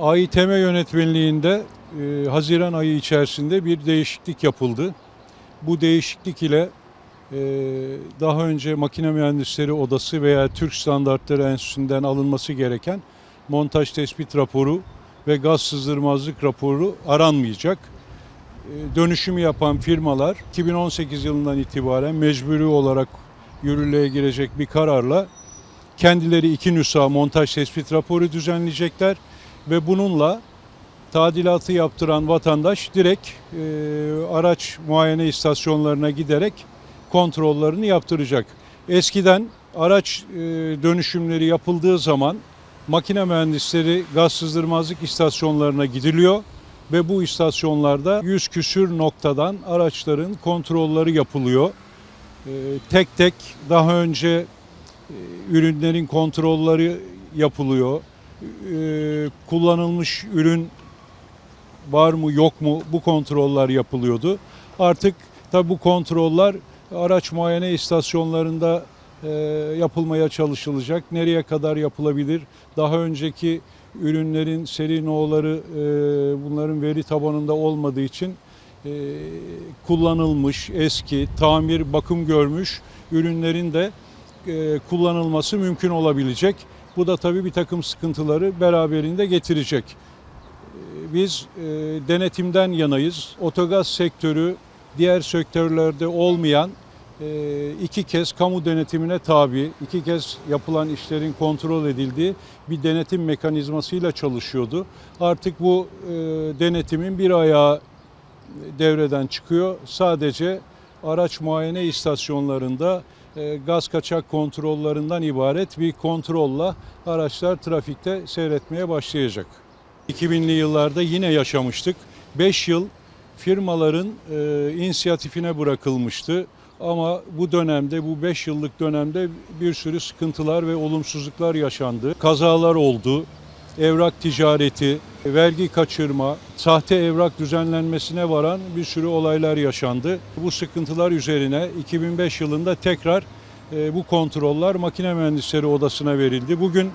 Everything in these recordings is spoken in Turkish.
AİTM yönetmenliğinde e, Haziran ayı içerisinde bir değişiklik yapıldı. Bu değişiklik ile e, daha önce Makine Mühendisleri Odası veya Türk Standartları Enstitüsü'nden alınması gereken montaj tespit raporu ve gaz sızdırmazlık raporu aranmayacak. E, dönüşümü yapan firmalar 2018 yılından itibaren mecburi olarak yürürlüğe girecek bir kararla kendileri iki nüsha montaj tespit raporu düzenleyecekler ve bununla tadilatı yaptıran vatandaş direkt e, araç muayene istasyonlarına giderek kontrollerini yaptıracak. Eskiden araç e, dönüşümleri yapıldığı zaman makine mühendisleri gaz sızdırmazlık istasyonlarına gidiliyor ve bu istasyonlarda yüz küsür noktadan araçların kontrolleri yapılıyor. E, tek tek daha önce e, ürünlerin kontrolleri yapılıyor. E, kullanılmış ürün var mı yok mu bu kontroller yapılıyordu. Artık tabi bu kontroller araç muayene istasyonlarında e, yapılmaya çalışılacak. Nereye kadar yapılabilir? Daha önceki ürünlerin seri no'ları e, bunların veri tabanında olmadığı için e, kullanılmış, eski, tamir, bakım görmüş ürünlerin de e, kullanılması mümkün olabilecek. Bu da tabii bir takım sıkıntıları beraberinde getirecek. E, Biz e, denetimden yanayız. Otogaz sektörü diğer sektörlerde olmayan e, iki kez kamu denetimine tabi, iki kez yapılan işlerin kontrol edildiği bir denetim mekanizmasıyla çalışıyordu. Artık bu e, denetimin bir ayağı devreden çıkıyor. Sadece araç muayene istasyonlarında gaz kaçak kontrollerinden ibaret bir kontrolla araçlar trafikte seyretmeye başlayacak. 2000'li yıllarda yine yaşamıştık. 5 yıl firmaların e, inisiyatifine bırakılmıştı. Ama bu dönemde, bu 5 yıllık dönemde bir sürü sıkıntılar ve olumsuzluklar yaşandı. Kazalar oldu, evrak ticareti, vergi kaçırma, sahte evrak düzenlenmesine varan bir sürü olaylar yaşandı. Bu sıkıntılar üzerine 2005 yılında tekrar e, bu kontroller Makine Mühendisleri Odası'na verildi. Bugün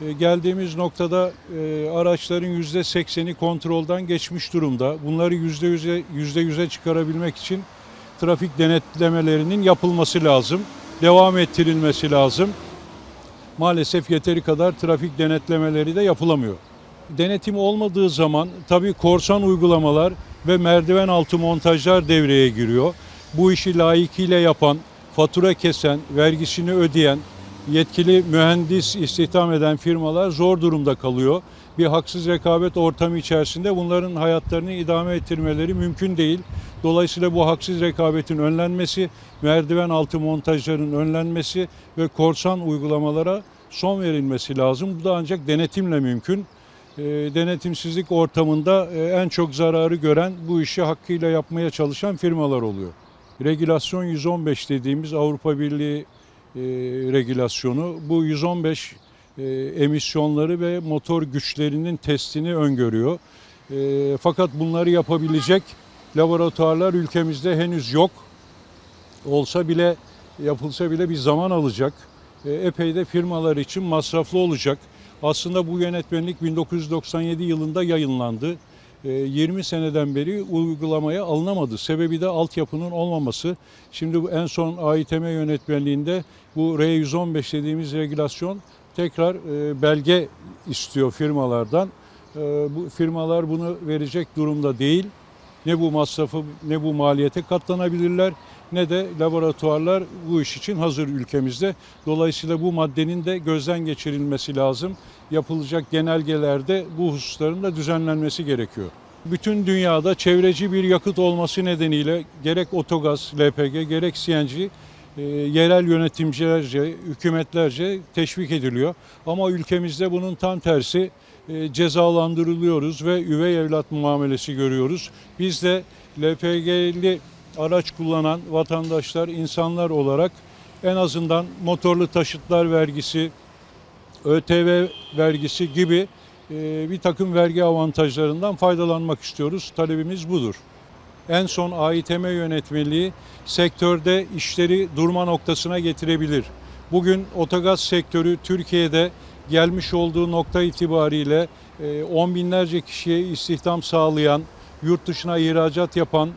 e, geldiğimiz noktada e, araçların %80'i kontrolden geçmiş durumda. Bunları %100'e %100'e çıkarabilmek için trafik denetlemelerinin yapılması lazım. Devam ettirilmesi lazım. Maalesef yeteri kadar trafik denetlemeleri de yapılamıyor. Denetim olmadığı zaman tabii korsan uygulamalar ve merdiven altı montajlar devreye giriyor. Bu işi layıkıyla yapan, fatura kesen, vergisini ödeyen, yetkili mühendis istihdam eden firmalar zor durumda kalıyor. Bir haksız rekabet ortamı içerisinde bunların hayatlarını idame ettirmeleri mümkün değil. Dolayısıyla bu haksız rekabetin önlenmesi, merdiven altı montajların önlenmesi ve korsan uygulamalara son verilmesi lazım. Bu da ancak denetimle mümkün. E, denetimsizlik ortamında e, en çok zararı gören bu işi hakkıyla yapmaya çalışan firmalar oluyor. Regülasyon 115 dediğimiz Avrupa Birliği e, regülasyonu bu 115 e, emisyonları ve motor güçlerinin testini öngörüyor. Fakat bunları yapabilecek laboratuvarlar ülkemizde henüz yok. Olsa bile yapılsa bile bir zaman alacak. Epey de firmalar için masraflı olacak. Aslında bu yönetmenlik 1997 yılında yayınlandı. E, 20 seneden beri uygulamaya alınamadı. Sebebi de altyapının olmaması. Şimdi bu en son AİTM yönetmenliğinde bu R115 dediğimiz regülasyon tekrar e, belge istiyor firmalardan. E, bu firmalar bunu verecek durumda değil. Ne bu masrafı ne bu maliyete katlanabilirler ne de laboratuvarlar bu iş için hazır ülkemizde. Dolayısıyla bu maddenin de gözden geçirilmesi lazım. Yapılacak genelgelerde bu hususların da düzenlenmesi gerekiyor. Bütün dünyada çevreci bir yakıt olması nedeniyle gerek otogaz, LPG, gerek CNG e, yerel yönetimcilerce, hükümetlerce teşvik ediliyor. Ama ülkemizde bunun tam tersi e, cezalandırılıyoruz ve üvey evlat muamelesi görüyoruz. Biz de LPG'li araç kullanan vatandaşlar, insanlar olarak en azından motorlu taşıtlar vergisi, ÖTV vergisi gibi e, bir takım vergi avantajlarından faydalanmak istiyoruz. Talebimiz budur. En son AİTM yönetmeliği sektörde işleri durma noktasına getirebilir. Bugün otogaz sektörü Türkiye'de gelmiş olduğu nokta itibariyle e, on binlerce kişiye istihdam sağlayan, yurt dışına ihracat yapan,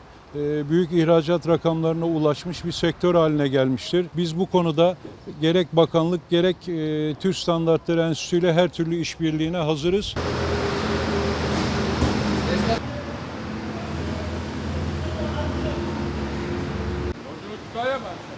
büyük ihracat rakamlarına ulaşmış bir sektör haline gelmiştir. Biz bu konuda gerek bakanlık gerek e, Türk Standartları Enstitüsü ile her türlü işbirliğine hazırız. Mi?